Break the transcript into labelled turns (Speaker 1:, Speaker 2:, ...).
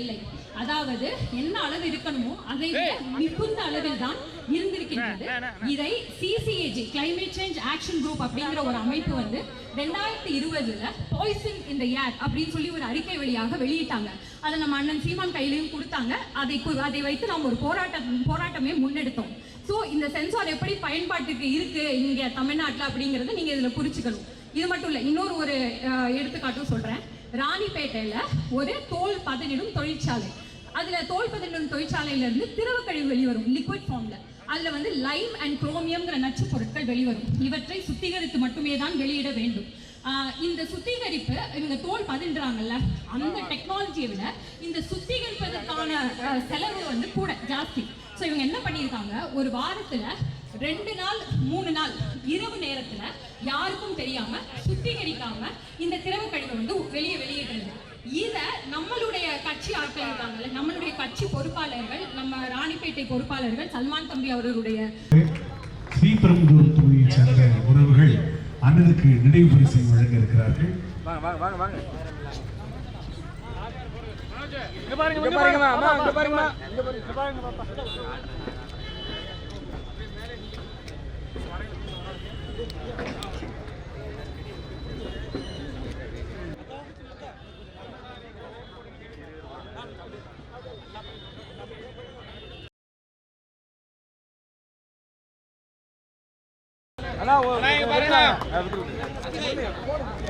Speaker 1: இல்லை. அதாவது என்ன அளவு இருக்கணுமோ அதை விட மிகுந்த அளவில் தான் இருந்திருக்கின்றது. இதை CCAG climate change action group அப்படிங்கிற ஒரு அமைப்பு வந்து ரெண்டாயிரத்தி இருபதுல பாய்சன் இந்த ஏர் அப்படின்னு சொல்லி ஒரு அறிக்கை வழியாக வெளியிட்டாங்க. அதை நம்ம அண்ணன் சீமான் கையிலையும் கொடுத்தாங்க. அதை அதை வைத்து நாம் ஒரு போராட்டம் போராட்டமே முன்னெடுத்தோம். ஸோ இந்த சென்சார் எப்படி பயன்பாட்டுக்கு இருக்கு இங்க தமிழ்நாட்டில் அப்படிங்கறத நீங்க இதுல புரிச்சுக்கணும் இது மட்டும் இல்லை இன்னொரு ஒரு எடுத்துக்காட்டும் சொல்றேன். ராணிப்பேட்டையில ஒரு தோல் பதனிடும் தொழிற்சாலை. அதுல தோல் பதனிடும் தொழிற்சாலையில இருந்து திரவ கழிவு வெளிவரும் லிக்விட் ஃபார்ம்ல அதுல வந்து லைம் அண்ட் குரோமியம்ங்கிற நச்சு பொருட்கள் வெளிவரும். இவற்றை சுத்திகரித்து மட்டுமே தான் வெளியிட வேண்டும். இந்த சுத்திகரிப்பு இவங்க தோல் பதின்றாங்கல்ல அந்த டெக்னாலஜியை விட இந்த சுத்திகரிப்பதற்கான செலவு வந்து கூட ஜாஸ்தி. இவங்க என்ன பண்ணியிருக்காங்க? ஒரு வாரத்துல ரெண்டு நாள் மூணு நாள் இரவு நேரத்துல யாருக்கும் தெரியாம சுத்திகரிக்காம இந்த திரவ கழிவை வந்து வெளியே வெளியிடுறது. இத நம்மளுடைய கட்சி ஆட்கள் இருக்காங்கல்ல நம்மளுடைய கட்சி பொறுப்பாளர்கள் நம்ம ராணிப்பேட்டை பொறுப்பாளர்கள் சல்மான் தம்பி அவர்களுடைய
Speaker 2: ஸ்ரீபெரும்புதூர் தொகுதியைச் சேர்ந்த உறவுகள் அண்ணனுக்கு நினைவு பரிசை வழங்க இருக்கிறார்கள்.
Speaker 3: இங்க பாருங்க இங்க பாருங்க அம்மா இங்க பாருங்க. இங்க பாருங்க அண்ணா ஒரு-